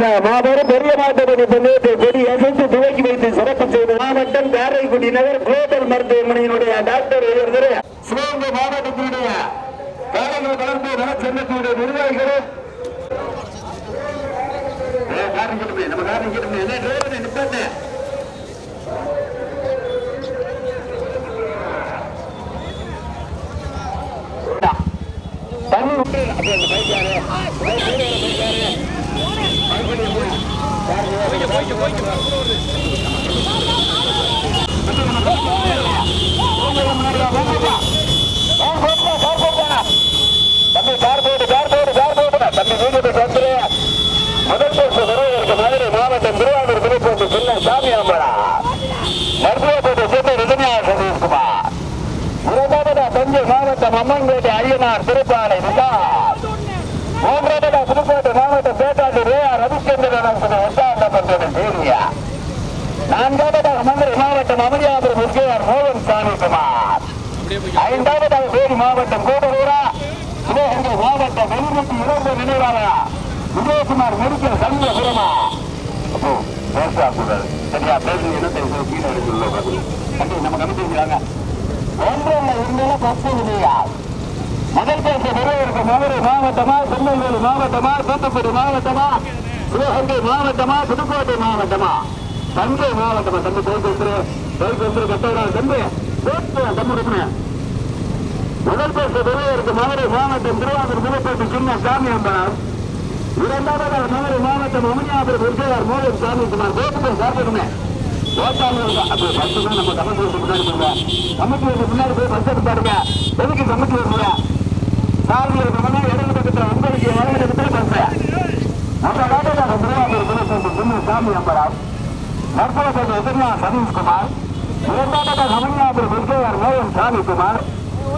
இந்த மாபெரும் பெரிய மாட்டப்படி பந்தயத்தை கொடி அசைத்து துவக்கி வைத்து சிறப்பு செய்த மாவட்டம் காரைக்குடி நகர் குளோபல் மருத்துவமனையினுடைய டாக்டர் உயர்ந்தர் சிவகங்கை மாவட்டத்தினுடைய காலங்கள் வளர்ப்பு நலச்சங்கத்தினுடைய நிர்வாகிகள். நம்ம காரணம் கிட்டமே. என்ன நிப்பாட்டு. தண்ணி விட்டு அப்படியே அந்த பைக்காரு மாவட்டம் திருவாரூர் திருப்பதி சின்ன சாமி அம்பலா மருத்துவப்பேட்டை சேர்ந்த ரஜினியா சதீஷ்குமார் இரண்டாவதா தஞ்சை மாவட்டம் அம்மன்பேட்டை அய்யனார் திருப்பாலை விசால் மூன்றாவதா புதுக்கோட்டை மாவட்டம் பேட்டாண்டு ரே ஆர் ரவிச்சந்திரன் ஒட்டாண்டப்பட்டது சீரியா நான்காவதாக மதுரை மாவட்டம் அமரியாபுரம் விஜயார் மோகன் சாமி குமார் ஐந்தாவதாக வேலி மாவட்டம் கூடலூரா சிவகங்கை மாவட்டம் வெளிநீட்டி இளம்பு நினைவாளரா விஜயகுமார் மெடிக்கல் சண்முகபுரமா. அப்போ பேசக்கூடாது சரியா? பேசி என்ன தெரியும் கீழே எடுத்து நம்ம கமிட்டி ஒன்றில் இருந்தாலும் பத்து இல்லையா? முதல் பேச பெறுவதற்கு மதுரை மாவட்டமா திருநெல்வேலி மாவட்டமா தூத்துக்குடி மாவட்டமா சிவகங்கை மாவட்டமா புதுக்கோட்டை மாவட்டமா? தஞ்சை மாவட்டம் தம்பி போய் வந்துரு. போய் வந்துரு கட்டவரா தம்பி போட்டு தம்பி இருக்கணும் முதல் பேச பெறுவதற்கு மதுரை மாவட்டம் திருவாரூர் புதுக்கோட்டை சின்ன சாமி அம்பலம் இரண்டாவதாக மதுரை மாவட்டம் அமனியாபுரம் விஜயார் மோகன் சாமி குமார் கோபுரம் சாப்பிடுமே அப்படி பஸ் தான் நம்ம கமிட்டி முன்னாடி போங்க கமிட்டி முன்னாடி போய் பஸ் எடுத்தாருங்க எதுக்கு கமிட்டி வருங்க சாமி இருக்கணும்னா இடது பக்கத்தில் உங்களுக்கு இடது பஸ். நம்ம நாட்டில் திருவாரூர் சின்ன சாமி அம்பலம் மருத்துவப்பேட்டை எதிர்னா சதீஷ்குமார் இரண்டாவதாக அமனியாபுரம் விஜயார் மோகன் சாமிக்குமார் குமார்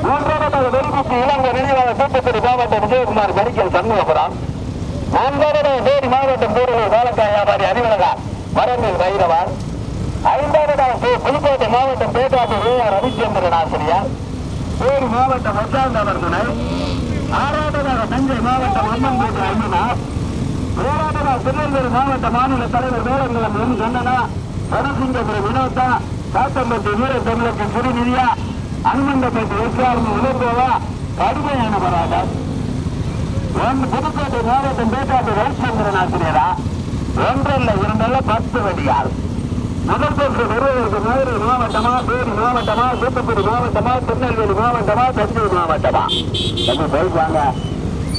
மூன்றாவதாக இலங்கை இளங்க நினைவாளர் தூத்துக்குடி மாவட்டம் விஜயகுமார் மெடிக்கல் சண்முகபுரம் நான்காவது தேடி மாவட்டம் கூடலூர் வாழக்காய் வியாபாரி அறிவழகா வரம்பில் வைரவான் ஐந்தாவது புதுக்கோட்டை மாவட்டம் பேட்டாத்தூர் ஏஆர் ரவிச்சந்திரன் ஆசிரியர் தேடி மாவட்டம் வச்சாந்தவர் துணை ஆறாவதாக தஞ்சை மாவட்டம் அம்மன் கோட்டை அண்ணனா ஏழாவதாக திருநெல்வேலி மாவட்ட மாநில தலைவர் வேடங்குளம் எம். கண்ணனா வனசிங்கபுரம் வினோதா காத்தம்பட்டி வீர தமிழக சிறுநிதியா அனுமந்தப்பட்டி எஸ்ஆர்மி உலர்ந்தோவா கடுமையான போராட்டம் ஒன்று புதுக்கோட்டை மாவட்டம் பேட்டாட்டு ரவிச்சந்திரன் ஆசிரியரா. ஒன்றல்ல இரண்டல்ல பத்து வடியால். முதல் பரிசு பெறுவதற்கு மதுரை மாவட்டமா தேனி மாவட்டமா தூத்துக்குடி மாவட்டமா திருநெல்வேலி மாவட்டமா தஞ்சை மாவட்டமா? தம்பி போயிட்டு வாங்க.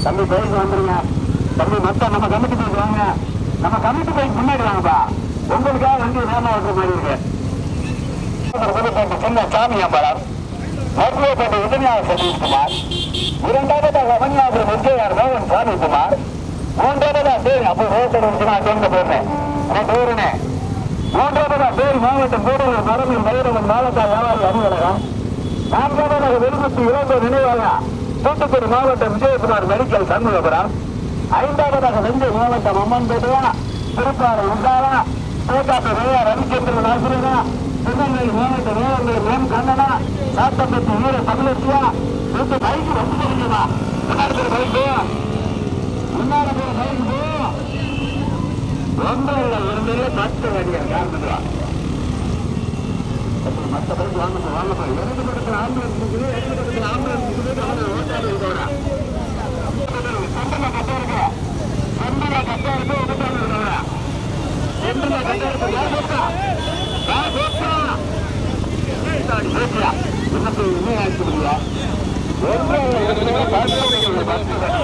தம்பி போயிட்டு வந்துருங்க. தம்பி மொத்தம் நம்ம கமிட்டி போயிட்டு வாங்க. நம்ம கமிட்டி போயிட்டு முன்னாடி வாங்கப்பா. உங்களுக்காக வண்டி வேமா ஓட்டுற மாதிரி இருக்கு. சின்ன சாமி அம்பலம் மருத்துவப்பேட்டை உதவியாள சதீஷ்குமார் இரண்டாவதாக அவனியாபுரம் விஜயார் மோகன் சாமிக்குமார் மூன்றாவதா பேர் அப்போ ரோட்டர் நான் போயிருந்தேன் நான் மூன்றாவதா பேர் மாவட்டம் கூடலூர் மரபில் பைரவன் மாவட்ட வியாபாரி அலுவலகம் நான்காவதாக வெறுமத்தி இளம்பு நினைவாளா தூத்துக்குடி மாவட்டம் விஜயகுமார் மெடிக்கல் சண்முகபுரம். ஐந்தாவதாக தஞ்சை மாவட்டம் அம்மன்பேட்டையா திருப்பாறை உண்டாரா தேக்காட்டு ரேயா ரவிச்சந்திரன் ஆசிரியரா திருநெல்வேலி மாவட்ட வேளாண்மை மேம் கண்ணனா சாத்தம்பட்டி வீர தமிழத்தியா இந்த பைக்கு வந்து தெரியுமா முன்னாடி பைக்கு முன்னாடி பேர் பைக்கு போ ஒன்றும் இருந்தே பத்து வடியா காரணங்களா மற்ற பைக் வாங்க வாங்க இரண்டு பக்கத்தில் ஆம்புலன்ஸ் இருக்குது இரண்டு பக்கத்தில் ஆம்புலன்ஸ் இருக்குது கவனம் ஓட்டாது இருக்கா சண்டல கட்ட இருக்கு சண்டல கட்ட இருக்கு ஓட்டாது இருக்கா சண்டல கட்ட இருக்கு யார் போட்டா யார் போட்டா போட்டியா இன்னும் இன்னும் ஆயிடுச்சு முடியா ஒன்றும் இல்லை இருந்தே பத்து பத்து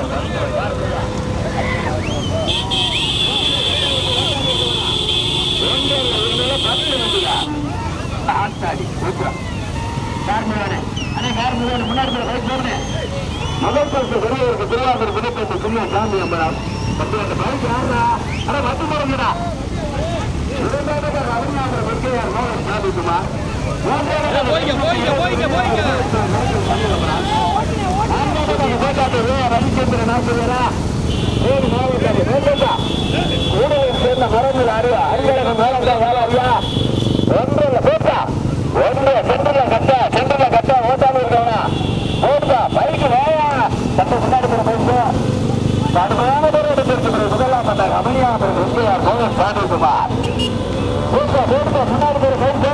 ஆத்தாடி சூப்பரா கார் முருகனே அண்ணே கார் முருகனே முன்னாடி போய் பைக் போறேன் முதல் பரிசு பெரியவருக்கு திருவாரூர் புதுப்பேட்டை சின்ன சாமி அம்பலம் பத்து அந்த பைக் யாரா அட பத்து போறீங்கடா இரண்டாவது ரமணியாபுரம் எம்ஜிஆர் கோவில் சாமிக்குமார் முன்னாடி பேர் போயிட்டு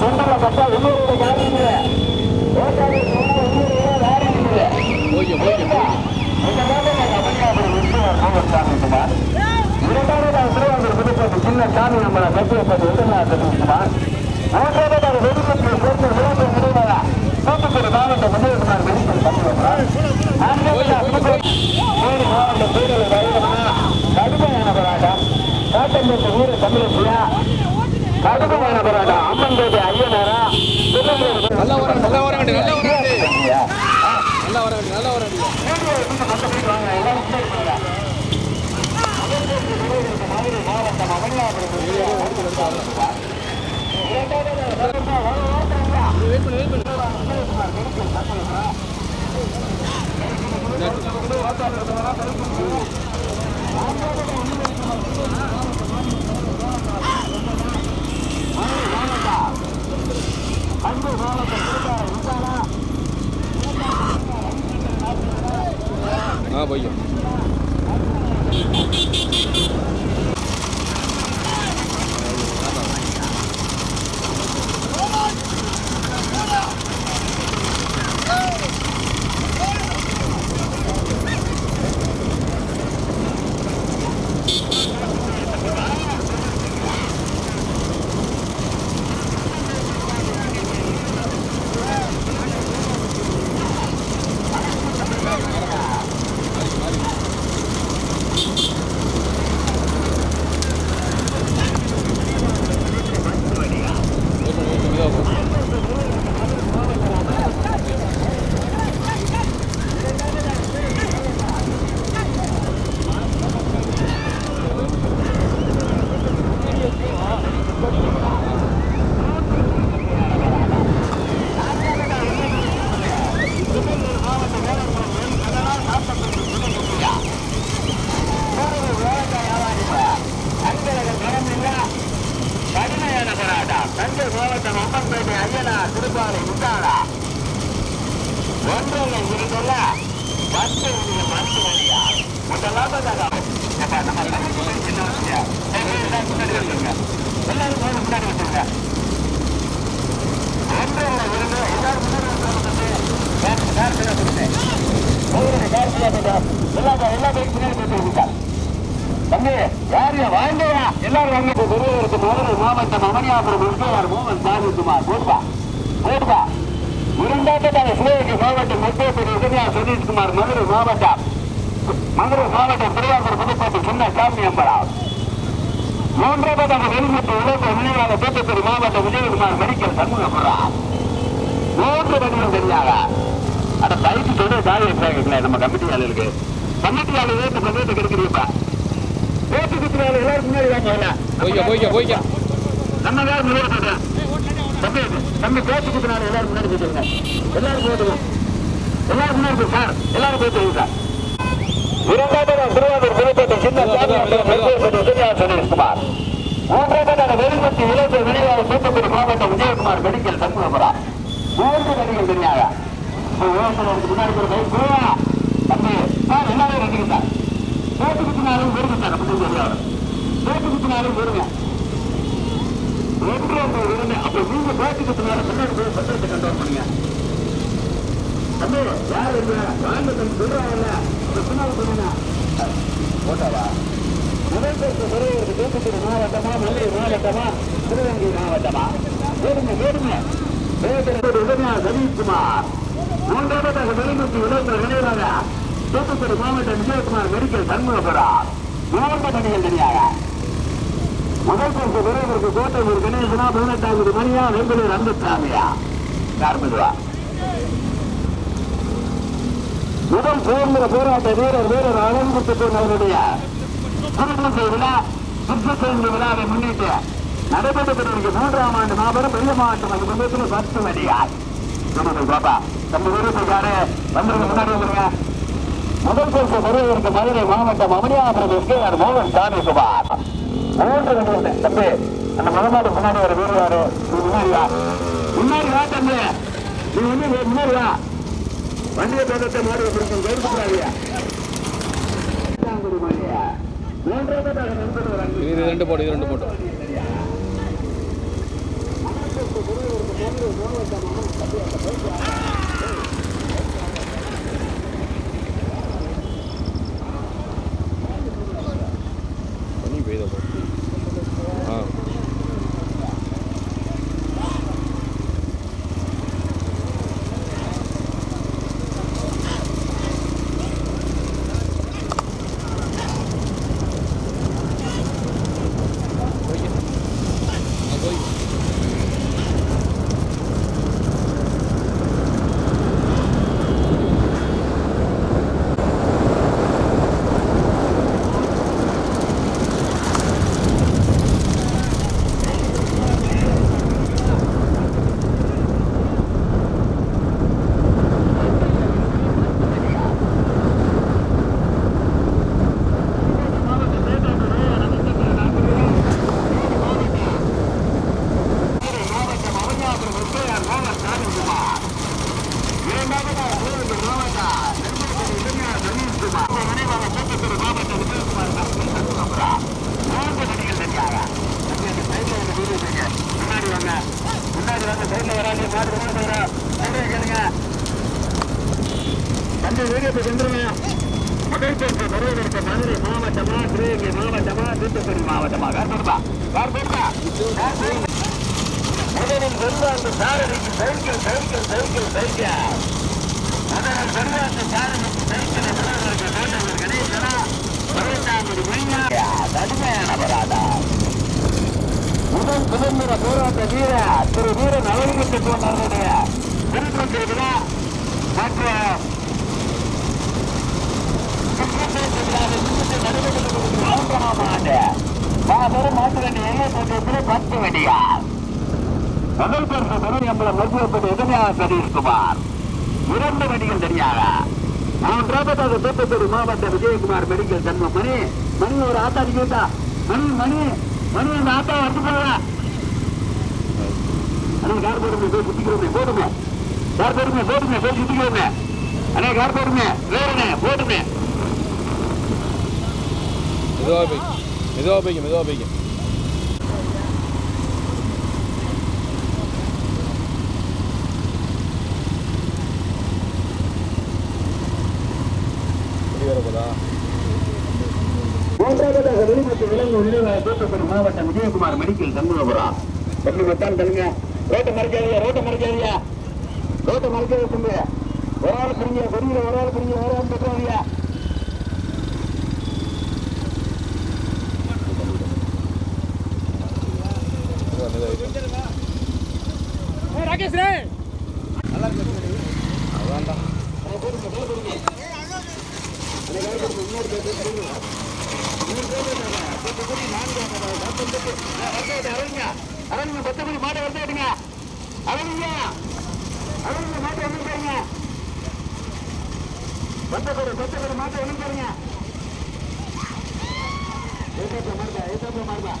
சென்டர்ல பட்டா இன்னொரு காலிங்க சின்ன சாமி நம்மளை கட்டியப்பட்டு எதிர்நாட்டுமார் மூன்றாவது வெடிக்கட்டு சேர்த்து விளையாட்டு முடிவாளா தூத்துக்குடி மாவட்ட முதல்வர் வெடிக்கல் பண்ணி வருகிறார் மாவட்ட பேரவை காட்டம்பேட்டு ஊர் தமிழச்சியா கடுமையான போராட்டம் அம்மன்பேட்டை ஐயனாரா? நல்லா வர நல்லா வர வேண்டிய நல்லா வர வேண்டிய நல்லா வர வேண்டிய நல்லா வர வேண்டிய வெயிட் பண்ணு வெயிட் பண்ணு ஆ போய்க்க வெயிட் பண்ணு வெயிட் பண்ணு இதோ போ கடுமையான போராட்டம் தஞ்சை மாவட்டம் அம்மன்பேட்டை ஐயனா திருப்பாலை முத்தாளா ஒன்றரை இருந்துள்ள பத்து உரிய பத்து வழியா முதலாவதாக அப்ப நம்ம சின்ன விஷயம். முன்னாடி வந்துருங்க. எல்லாரும் போய் முன்னாடி வந்துருங்க. ஒன்றரை இருந்து எல்லாரும் முன்னாடி வந்துருங்க. கார், கார் எல்லா பைக் முன்னாடி போட்டு தம்பி எல்லாரும் வாங்க பெரியவருக்கு மதுரை மாவட்டம் அமனியாபுரம் மோகன் போடுவா போடுவா மாவட்டம் மதுரை மாவட்டம் மதுரை மாவட்டம் திருவாரூர் புதுக்கோட்டை சின்ன சாமி அம்பலா மூன்றாவதாக வெளிமுட்டு உலக நினைவாக தூத்துக்குடி மாவட்டம் விஜயகுமார் மெடிக்கல் சண்முகபுரா. மூன்று வடிவம் தெரியாத? அட பைக்கு சொல்ற தாய் வைப்பாங்க நம்ம கமிட்டி ஆளுகளுக்கு. கமிட்டி ஆளு வேட்டு பிரதேசம் கிடைக்கிறீப்பா. பேச்சு குத்துறாரு எல்லாரும் முன்னாடி வாங்க போய்க்க போய்க்க போய்க்க. நம்ம வேற முன்னாடி போட்டேன் தம்பி தம்பி பேச்சு குத்துறாரு எல்லாரும் முன்னாடி எல்லாரும் போட்டுங்க எல்லாரும் முன்னாடி சார் எல்லாரும் போட்டு சார். இரண்டாவது திருவாரூர் புதுக்கோட்டை சின்ன சுரேஷ்குமார் மூன்றாவது வெளிப்பட்டி இளைஞர் வெளிவாக தூத்துக்குடி மாவட்டம் விஜயகுமார் மெடிக்கல் சண்முகபுரா மூன்று நடிகர் தெரியாத முன்னாடி ஒரு பைக் போவா தம்பி சார் எல்லாரும் ரெண்டுங்க சார் பேட்டு குத்தினாலும் வருங்க சார் அப்படி தெரியாது பேட்டு குத்தினாலும் வருங்க ஒன்று அந்த இருங்க அப்ப நீங்க பேட்டு குத்தினாலும் முன்னாடி போய் பத்திரத்தை கண்ட்ரோல் பண்ணுங்க. தம்பி யார் இருங்க வாங்க தம்பி சொல்றாங்கல்ல அந்த பின்னாடி போட்டாவா முதல் பேருக்கு பெரியவருக்கு தூத்துக்குடி மாவட்டமா நெல்லை மாவட்டமா சிவகங்கை மாவட்டமா வேறுங்க வேறுங்க வேறு மூன்றாவதாக வெளிமுத்தி விளையாட்டு நினைவாக தூத்துக்குடி மாவட்டம் விஜயகுமார் மெடிக்கல் சண்முகபுரா மூன்று பணிகள் தனியாக முதல் பரிசு கோட்டை ஒரு கணேசனா பதினெட்டாவது மணியா வெம்பலூர் அன்புசாமியா யார் மெதுவா? முதல் சுதந்திர போராட்ட வீரர் வீரர் அலங்குத்துக்கு அவருடைய குருமூர்த்தி விழா சுற்றுச்சூழல் விழாவை முன்னிட்டு நடைபெற்று மூன்றாம் ஆண்டு மாபெரும் பெரிய மாவட்டம் அந்த குடும்பத்தில் பத்து வழியார் சொல்லுங்கள் பாப்பா நம்ம வீரத்துக்காரு வந்துருங்க முன்னாடி வந்துருங்க முதல் பரிசு பெறுவதற்கு மதுரை மாவட்டம் அமனியாபுரம் எஸ்கேஆர் மோகன் சாமி குமார் மூன்று மணி தம்பி அந்த மகமாடு முன்னாடி ஒரு வீரர் முன்னாடி வா. முன்னாடி வா தம்பி. நீ வந்து முன்னாடி வா. வண்டிய தோட்டத்தை மாறுவ பிடிக்கும் கவுரிசுப்ராணியா இது ரெண்டு போட்டு இது ரெண்டு போட்டு முதல் பரிசு பெரும் எம்பளம் மருத்துவப்பட்டு எதிர்மையாக சதீஷ்குமார்? இரண்டு வண்டிகள் சரியாக மூன்றாவதாக தூத்துக்குடி மாவட்ட விஜயகுமார் மெடிக்கல் ஜன்ம மணி மணி ஒரு ஆத்தா கேட்டா மணி மணி மணி அந்த ஆத்தா வந்து போவா அண்ணா கார் போடுமே போய் சுத்திக்கிறோமே போடுமே. கார் போடுமே போடுமே போய் சுத்திக்கிறோமே. அண்ணா கார் போடுமே வேறுனே போடுமே. மெதுவாக போய்க்கும் மெதுவாக போய்க்கும் மெதுவாக போய்க்கும் வெளியே வரப்போதா மூன்றாவதாக வெளிமத்து தூத்துக்குடி மாவட்டம் விஜயகுமார் மெடிக்கல் சண்முகபுரம் தம்பி மத்தான் தள்ளுங்க ரோட்டை மறைக்காதியா ரோட்டை மறைக்காதியா ரோட்டை மறைக்காத தம்பி ஒரு ஆள் பிரிங்க கொடியில ஒரு ஆள் பிரிங்க ஒரு ஆள் பெற்றாதியா ராகேஷ் மெதுவாக அதான்டா அரங்க பத்தபடி மாட்டை வந்து எடுங்க அரங்க அரங்க மாட்டை வந்து பாருங்க பத்தக்கோடு பத்தக்கோடு மாட்டை வந்து பாருங்க ஏத்தாப்புல மாறுபா ஏத்தாப்புல மாறுபா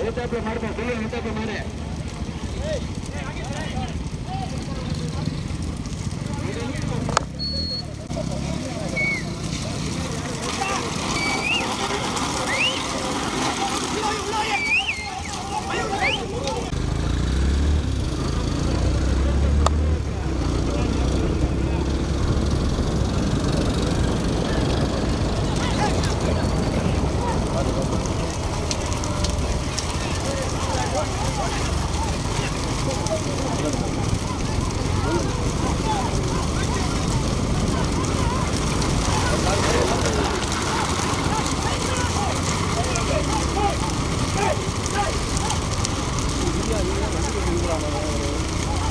ஏத்தாப்புல மாறுபா சொல்லு ஏத்தாப்புல மாறு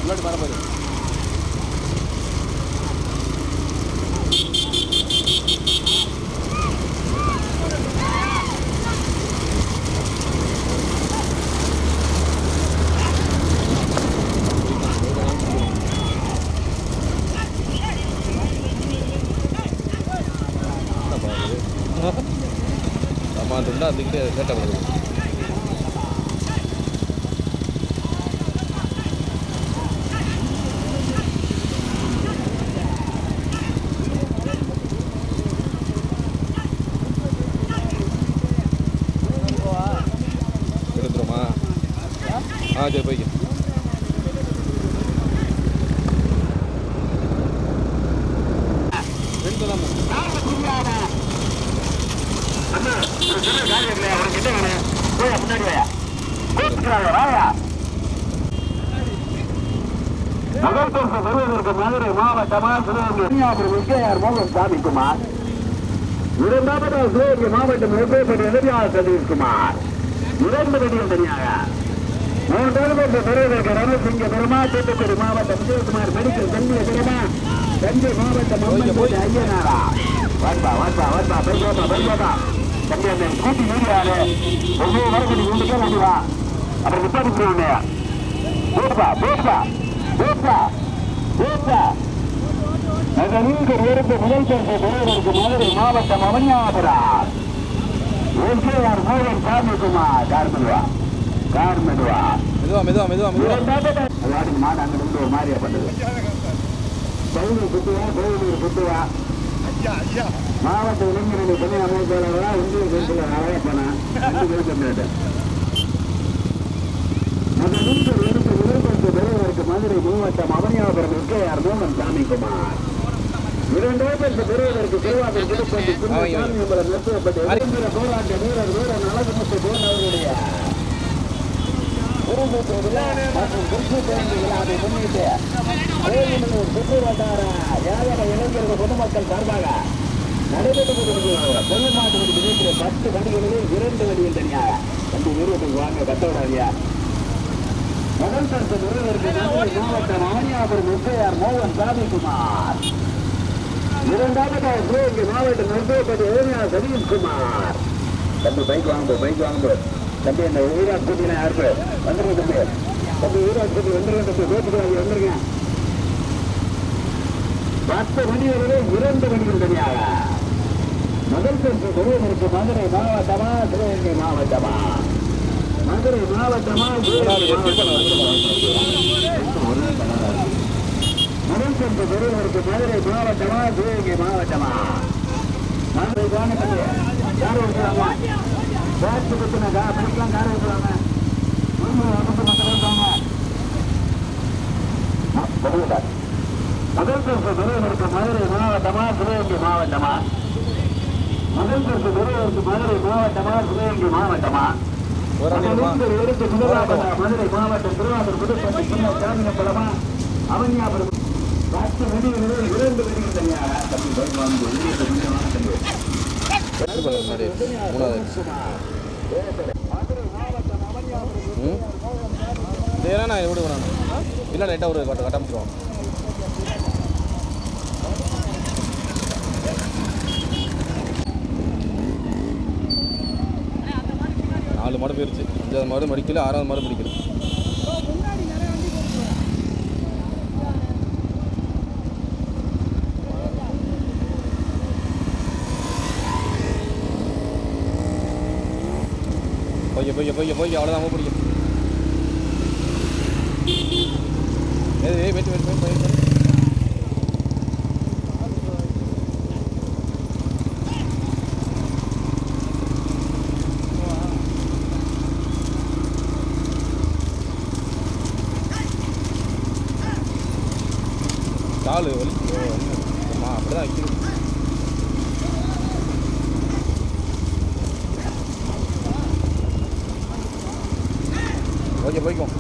முன்னாடி வர பாரு ஆமாம் அது இருந்தால் அதுக்கிட்டே கேட்ட வருது எடுத்துருமா? ஆ சரி போய்க்க இருக்கிறாங்க ராயா முதல் பரிசு பெறுவதற்கு மதுரை மாவட்டமா சிவகங்கை கன்னியாகுமரி விஜயார் மோகன் சாமிக்குமார் இரண்டாவது சிவகங்கை மாவட்டம் வெப்பேப்பட்டி எதிரியார் சதீஷ்குமார். இரண்டு வடிவம் தனியாக மூன்றாவது பரிசு பெறுவதற்கு ரமசிங்க பெருமா தூத்துக்குடி மாவட்டம் விஜயகுமார் மெடிக்கல் தன்மைய பெருமா தஞ்சை மாவட்டம் அம்மன் ஐயனாரா. வன்பா வன்பா வன்பா பெருமாப்பா பெருமாப்பா தம்பி அந்த கூட்டி நீங்கிறாரு ஒவ்வொரு வரக்கூடிய ரெண்டு பேர் வந்துவா அப்புறம் நிப்பாட்டி போடுவாங்க போப்பா போப்பா போப்பா போப்பா நகரில் இருந்து முதல் பரிசு பெறுவதற்கு மதுரை மாவட்டம் அவனியாபுரம் ஓகேஆர் மோகன் கார்மிக்குமார் கார்மெடுவா கார்மெடுவா மெதுவா மெதுவா மெதுவா மெதுவா. வாடிக்கு மாடு அங்க இருந்து ஒரு மாதிரியா பண்ணுது. பவுனூர் குத்துவா பவுனூர் குத்துவா மாவட்ட இளைஞரணி துணை அமைப்பாளர்களா இந்திய ரெண்டு பேரும் தமிழ்நாட்டு முதலில் எடுத்து முதல்பரிசு பெறுவதற்கு மதுரை மாவட்டம் அவனியாபுரம் எஸ்கேஆர் மோகன் சாமிக்குமார் இரண்டாவது பரிசு பெறுவதற்கு திருவாரூர் திருப்பதி ஆமாம், சாமி அம்பலம் போராட்ட வீரர் வீரர் போன் விழா மற்றும் குருசு பேருந்து விழாவை முன்னிட்டு கோயிலூர் சுற்று வட்டார ஏழரை இளைஞர்கள் பொதுமக்கள் சார்பாக நடைபெற்று கொண்டிருக்கிற கொல்லநாட்டு பத்து வண்டிகளில் இரண்டு வண்டிகள் தனியாக தம்பி நிறுவனத்துக்கு வாங்க கத்த முதல் பரிசு பெறுவதற்கு மாவட்டம் அவனியாபுரம் எஸ்ஐஆர் மோகன் சாமிக்குமார் இரண்டாவது சிவகங்கை மாவட்டம் நெருப்பப்பட்டு ஏரியார் சதீஷ்குமார் தம்பி பைக் வாங்க பைக் வாங்க தம்பி கூட்டினா யாருக்கு? வந்துருங்க தம்பி. தம்பி ஊராட் கூட்டி வந்துருங்க தம்பி. வந்துருங்க. பத்து இரண்டு மணிகள் தனியாக முதல் பரிசு பெறுவதற்கு மதுரை மாவட்டமா சிவகங்கை மாவட்டமா? மதுரை மாவட்டமா சிவகங்கை பரிசு பெறுவதற்கு மதுரை மாவட்டமா சிவகங்கை மாவட்டமா? மதுரை காணப்பட்டு யார் இருக்கிறாங்க பேட்ச் பத்தின கா படிக்கலாம் யார் இருக்கிறாங்க மக்கள் இருக்காங்க. முதல் பரிசு பெறுவதற்கு மதுரை மாவட்டமா சிவகங்கை மாவட்டமா? முதல் பரிசு பெறுவதற்கு மதுரை மாவட்டமா சிவகங்கை மாவட்டமா? எடுத்து முதலாவதா மதுரை மாவட்டம் திருவாரூர் புதுப்பட்டி சின்ன அவனியாபுரம் பத்து இரண்டு தனியாக தம்பி வெளியே தம்பி மூணாவது நான் எப்படி பண்ணணும் இல்லை லைட்டாக ஒரு கட்ட கட்டமிச்சிருவோம் நாலு மாடு போயிருச்சு. அஞ்சாவது மாடு மடிக்கல ஆறாவது மாடு பிடிக்கல. போய் போய் போய் அவ்வளோதான் பிடிக்கும். ஏய் ஏய் வெயிட் வெயிட் வெயிட் வெயிட். காலு வலி அப்படிதான் வைக்கணும். ஓகே போய்க்கும்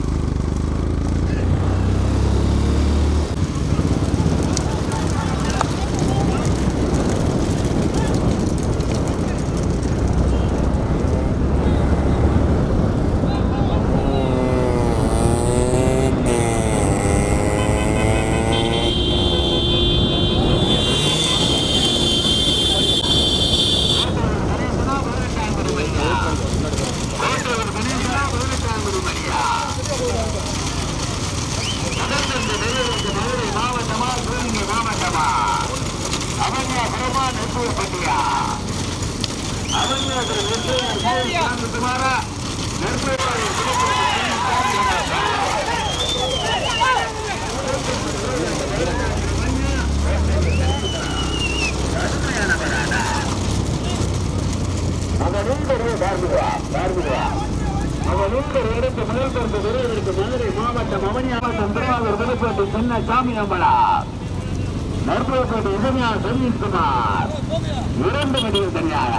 மதுரை மாவட்டம் அவனியாவட்டம் திருவாரூர் விழுப்புரத்து சின்ன சாமி அம்பலா நற்புறப்பேட்டை இசையா சதீஷ்குமார் இரண்டு மணிகள் தனியாக.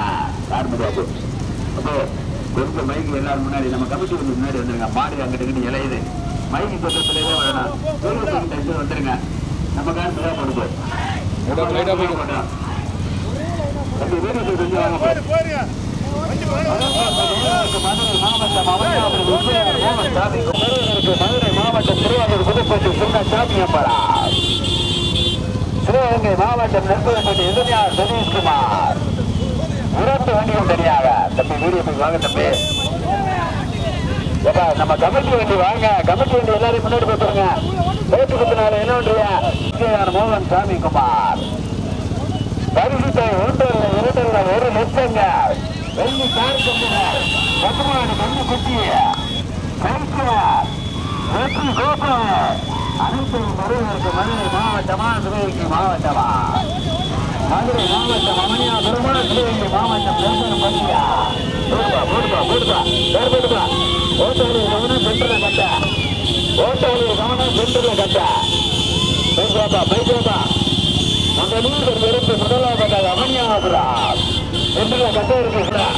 அப்போ கொஞ்சம் மைக்கு எல்லாரும் முன்னாடி நம்ம கமிட்டி வந்து முன்னாடி வந்துருங்க. மாடு அங்கிட்டு இலையுது மைக்கு பக்கத்துலேயே தான் வரணும். டென்ஷன் வந்துருங்க. நம்ம காசு தான் கொடுப்பு லைட்டா லைட்டா போய் அந்த வீடு கொஞ்சம் வாங்க. போய். மதுரை மாவட்டம் சாமி குமரனுக்கு மதுரை மாவட்டம் திருவாரூர் புதுப்பட்டி சின்ன சாமியம்பலா சிவகங்கை மாவட்டம் நெற்புறப்பட்டி எதிரியார் சதீஷ்குமார். இரண்டு வண்டியும் தனியாக. தம்பி வீடியோ வாங்க தம்பி. ஏப்பா நம்ம கமிட்டி வண்டி வாங்க. கமிட்டி வண்டி எல்லாரையும் முன்னாடி போட்டுருங்க பேச்சு குத்தினால என்ன பண்றியா மோகன் சாமி குமார் பரிசுத்தை ஒன்றல்ல இரண்டல்ல ஒரு லட்சங்க. வெள்ளி கார் கொண்டுங்க பத்துமாடு கண்ணு குட்டி வெற்றி கோபுரம் அனைத்து மருவருக்கு மதுரை மாவட்டமா சிவகங்கை மாவட்டமா? மதுரை மாவட்டம் அமனியா பெருமா சிவகங்கை மாவட்டம் பெருமாள் பட்டியா போடுப்பா போடுப்பா போடுப்பா. பேர் போடுப்பா. ஓட்டாளி கவனம் சென்டர்ல கட்ட. ஓட்டாளி கவனம் சென்டர்ல கட்ட. பைசாப்பா பைசாப்பா அந்த நீர் இருந்து முதலாவதாக அமனியாபுரம் சென்டர்ல கட்ட இருக்குங்களா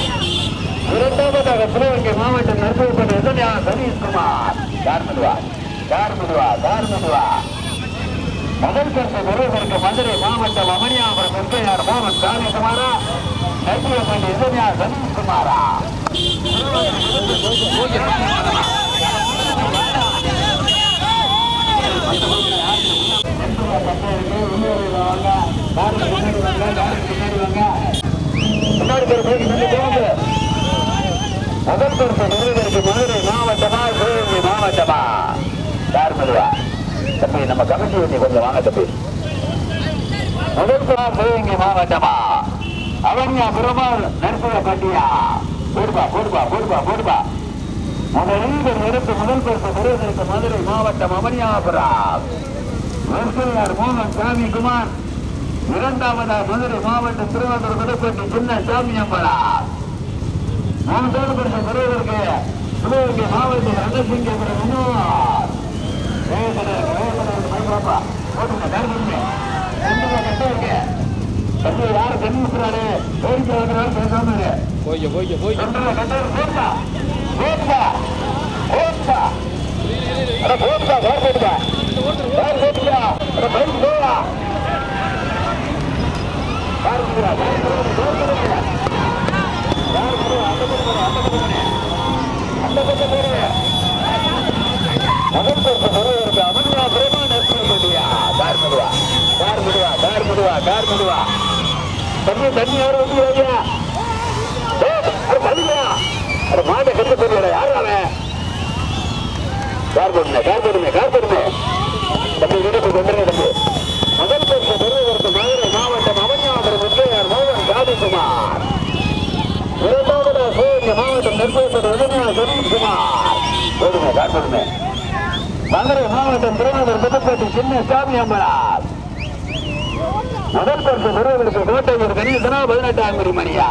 இரண்டாவதாக சிவகங்கை மாவட்டம் நற்புறப்பட்ட எதனையா சதீஷ்குமார். யார் மெதுவா யார் மெதுவா யார் மெதுவா முதல் கருத்து பெறுவதற்கு மதுரை மாவட்டம் அமனியாபுரம் எஸ்ஐஆர் மோகன் சாமிக்குமாரா நற்புறப்பட்ட எதனையா சதீஷ்குமாரா. முன்னாடி முதல் பொறுப்பு நிறுவனருக்கு மதுரை மாவட்டமா தம்பி மாவட்டமா யார் மெதுவா? தம்பி நம்ம கமிட்டி வண்டி கொஞ்சம் வாங்க தம்பி. முதல் பொறுப்பா சிவகங்கை மாவட்டமா அவனியா பெருமாள் நற்புற பட்டியா? போடுபா போடுபா போடுபா போடுபா முதலில் எடுத்து முதல் பெருசு நிறுவனருக்கு மதுரை மாவட்டம் அவனியாபுரம் வெங்கய்யார் மோகன் சாமி குமார் இரண்டாவதா மதுரை மாவட்டம் திருவாரூர் விடப்பட்டி சின்ன சாமி அம்பலா மூன்றாவது பெருசு பெறுவதற்கு சிவகங்கை மாவட்டம் ரணசிங்கபுரம் முன்னாள் வேதனருக்கு வேதனருக்கு பயன்பா போட்டுங்க கருதுங்க ரெண்டு கட்ட இருக்கு. கட்டு யாரு கண்ணுறாரு வேடிக்கை வாங்குறாரு பேசாம இரு. போய்க்க போய்க்க போய்க்க. ரெண்டரை கட்ட போட்டா போட்டா போட்டா அட போட்டா கார் போட்டுக்கா கார் போட்டுக்கா அட பைக் போயா கார் போடுறா கார் போடுறா கார் போடுறா அந்த பக்கம் போடு அந்த பக்கம் போடு அந்த பக்கம் போடு முதல் பொறுப்பு பெறுவதற்கு அமனியா பிரேமா நெருப்பு கார் முடுவா கார் முடுவா கார் முடுவா கார் முடுவா தண்ணி தண்ணி யாரும் வந்து ஐயா அட மதியா அட மாட்டை கட்டு போடுற யாரு அவன் கார் போடுங்க கார் போடுங்க கார் போடுங்க தம்பி வீட்டுக்கு கொண்டுங்க தம்பி முதல் பரிசு பெறுவதற்கு மதுரை மாவட்டம் அவனியாபுரம் முத்தையார் மோகன் காதிக்குமார் இரண்டாவது சிவகங்கை மாவட்டம் நெற்பேட்டை மதுரை மாவட்டம் சின்ன சாமி முதல் பரிசு பெறுவதற்கு கோட்டையூர் கணேசனா பதினெட்டாம் மணியா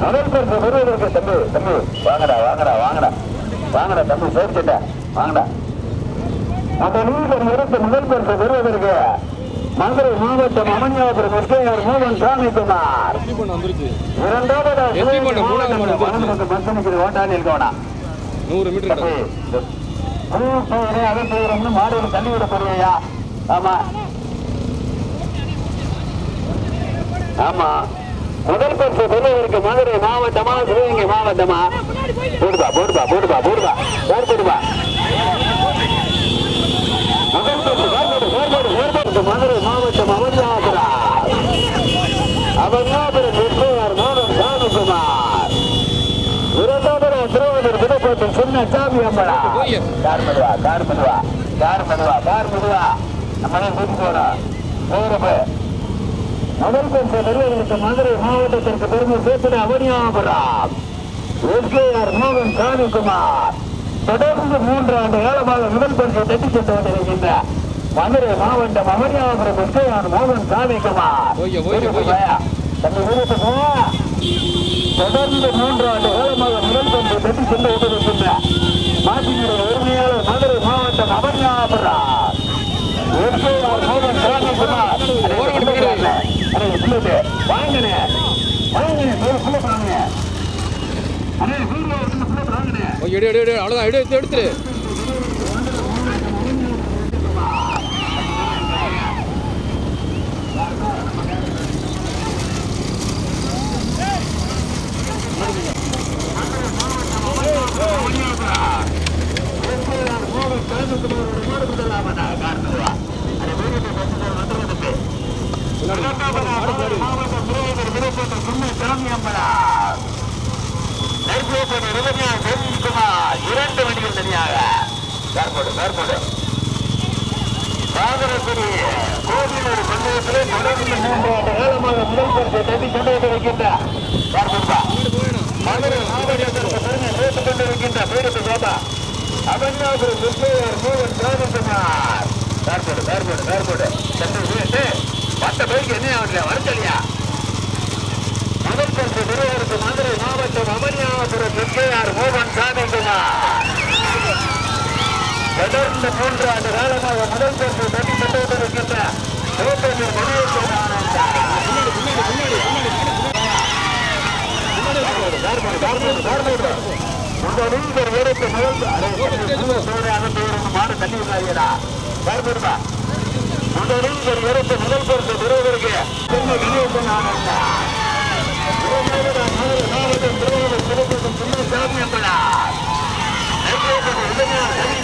முதல் பரிசு பெறுவதற்கு தம்பி தம்பி வாங்கடா வாங்கடா வாங்கடா வாங்கடா தம்பி சேர்த்துட்ட வாங்கடா அந்த நீர் முதல் பரிசு பெறுவதற்கு மதுரை மாவட்டம் அமன்யாபுரம் எஸ்கையார் மோகன் சாமிக்குமார் இரண்டாவது ஓட்டாளி இருக்கவனா நூறு மீட்டர் தம்பி, கிட்ட பூ செய்யறேன் அதை செய்யறோம்னு மாடு தள்ளி விட போறியா ஆமா. ஆமா. முதல் பரிசு பெறுவதற்கு மதுரை மாவட்டமா சிவகங்கை மாவட்டமா? போடுபா போடுபா போடுபா போடுபா போடுபா முதல் பரிசு வேறுபாடு வேறுபாடு மதுரை மாவட்டம் அவனியாபுரா அவனியாபுரம் விஸ்வயார் மோகன் சாமிக்குமார் இரண்டாவது திருவள்ளூர் விடுபட்டு சின்ன சாமி அம்மளா கார் மெதுவா கார் மெதுவா கார் மெதுவா கார் மெதுவா. நம்மளே கூட்டி போறோம். போறப்ப முதல் பரிசு பெறுவதற்கு மதுரை மாவட்டத்திற்கு பெருமை சேர்த்தது அவனியாபுரம் எஸ்கேஆர் மோகன் சாமிக்குமார் தொடர்ந்து மூன்று ஆண்டு காலமாக முதல் பரிசை தட்டி சென்று கொண்டிருக்கின்ற மதுரை மாவட்டம் அவனியாபுரம் எஸ்கேஆர் மோகன் சாமிக்குமார் தொடர்ந்து மூன்று ஆண்டு காலமாக முதல் பந்து தட்டி சென்று கொண்டிருக்கின்ற மாட்டினுடைய உரிமையாளர் மதுரை மாவட்டம் அவனியாபுரம் மோகன் சாமிக்குமார் அடே, ஓரம் கட்டி போயிடாதீங்க. அடே, புள்ளுது. வாங்கண்ணே வாங்கண்ணே போய் புள்ள வாங்க அடே வீடியோ வந்து ஃபுல்லா வாங்குனே ஓ எடு எடு எடு அவ்வளோதான் இரண்டு வண்டிகள் தனியாக ஏற்படு ஏற்படு வாகனத்துறை கோவிலூர் பந்தயத்திலே தொடர்ந்து மூன்றாண்டு காலமாக முதல் தட்டி கொண்டு வந்து வைக்கின்ற பார்ப்பா மதுரை மாவட்டத்திற்கு பெருமை சேர்த்துக் கொண்டிருக்கின்ற பீடத்து சோபா அவன்யாபுரம் விற்பையார் மூவன் ராமகுமார் ஏற்படு ஏற்படு ஏற்படு சென்று வீட்டு மற்ற பேருக்கு என்ன ஆகல வருத்தலையா முதல் பரிசு பெறுவதற்கு மதுரை மாவட்டம் அமனியாபுரம் விற்பையார் மூவன் தொடர்ந்து மூன்று ஆண்டு காலமாக முதல் பரிசு தட்டி கொண்டு வந்திருக்கின்ற முதல் சின்ன சாமி